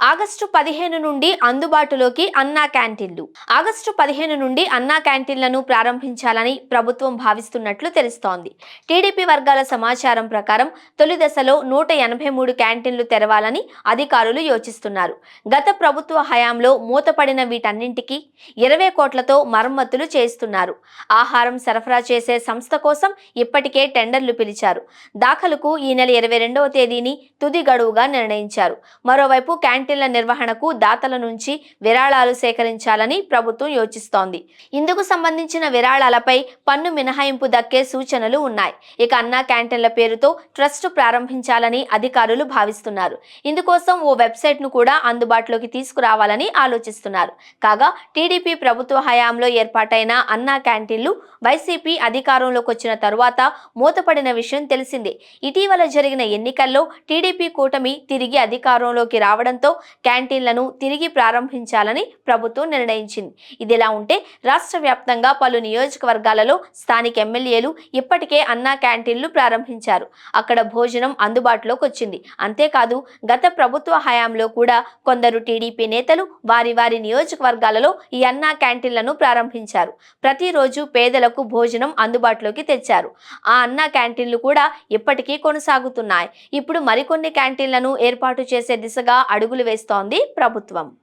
August పదిహేను నుండి అందుబాటులోకి అన్నా క్యాంటీన్లు. ఆగస్టు పదిహేను నుండి అన్నా క్యాంటీన్లను ప్రారంభించాలని ప్రభుత్వం భావిస్తున్నట్లు తెలుస్తోంది. టీడీపీ వర్గాల సమాచారం ప్రకారం తొలి దశలో నూట ఎనభై మూడు క్యాంటీన్లు తెరవాలని అధికారులు యోచిస్తున్నారు. గత ప్రభుత్వ హయాంలో మూతపడిన వీటన్నింటికి ఇరవై కోట్లతో మరమ్మతులు చేస్తున్నారు ఆహారం సరఫరా చేసే సంస్థ కోసం ఇప్పటికే టెండర్లు పిలిచారు. దాఖలుకు ఈ నెల ఇరవై రెండవ తేదీని తుది గడువుగా నిర్ణయించారు. మరోవైపు క్యాంటీన్ క్యాంటీన్ల నిర్వహణకు దాతల నుంచి విరాళాలు సేకరించాలని ప్రభుత్వం యోచిస్తోంది. ఇందుకు సంబంధించిన విరాళాలపై పన్ను మినహాయింపు దక్కే సూచనలు ఉన్నాయి. ఇక అన్నా క్యాంటీన్ల పేరుతో ట్రస్ట్ ప్రారంభించాలని అధికారులు భావిస్తున్నారు. ఇందుకోసం ఓ వెబ్సైట్ను కూడా అందుబాటులోకి తీసుకురావాలని ఆలోచిస్తున్నారు. కాగా టీడీపీ ప్రభుత్వ హయాంలో ఏర్పాటైన అన్నా క్యాంటీన్లు వైసీపీ అధికారంలోకి వచ్చిన తరువాత మూతపడిన విషయం తెలిసిందే. ఇటీవల జరిగిన ఎన్నికల్లో టీడీపీ కూటమి తిరిగి అధికారంలోకి రావడంతో క్యాంటీన్లను తిరిగి ప్రారంభించాలని ప్రభుత్వం నిర్ణయించింది. ఇదిలా ఉంటే రాష్ట్ర వ్యాప్తంగా పలు నియోజకవర్గాలలో స్థానిక ఎమ్మెల్యేలు ఇప్పటికే అన్నా క్యాంటీన్లు ప్రారంభించారు. అక్కడ భోజనం అందుబాటులోకి వచ్చింది. అంతేకాదు గత ప్రభుత్వ హయాంలో కూడా కొందరు టీడీపీ నేతలు వారి వారి నియోజకవర్గాలలో ఈ అన్నా క్యాంటీన్లను ప్రారంభించారు. ప్రతిరోజు పేదలకు భోజనం అందుబాటులోకి తెచ్చారు. ఆ అన్నా క్యాంటీన్లు కూడా ఇప్పటికీ కొనసాగుతున్నాయి. ఇప్పుడు మరికొన్ని క్యాంటీన్లను ఏర్పాటు చేసే దిశగా అడుగులు వేస్తోంది ప్రభుత్వం.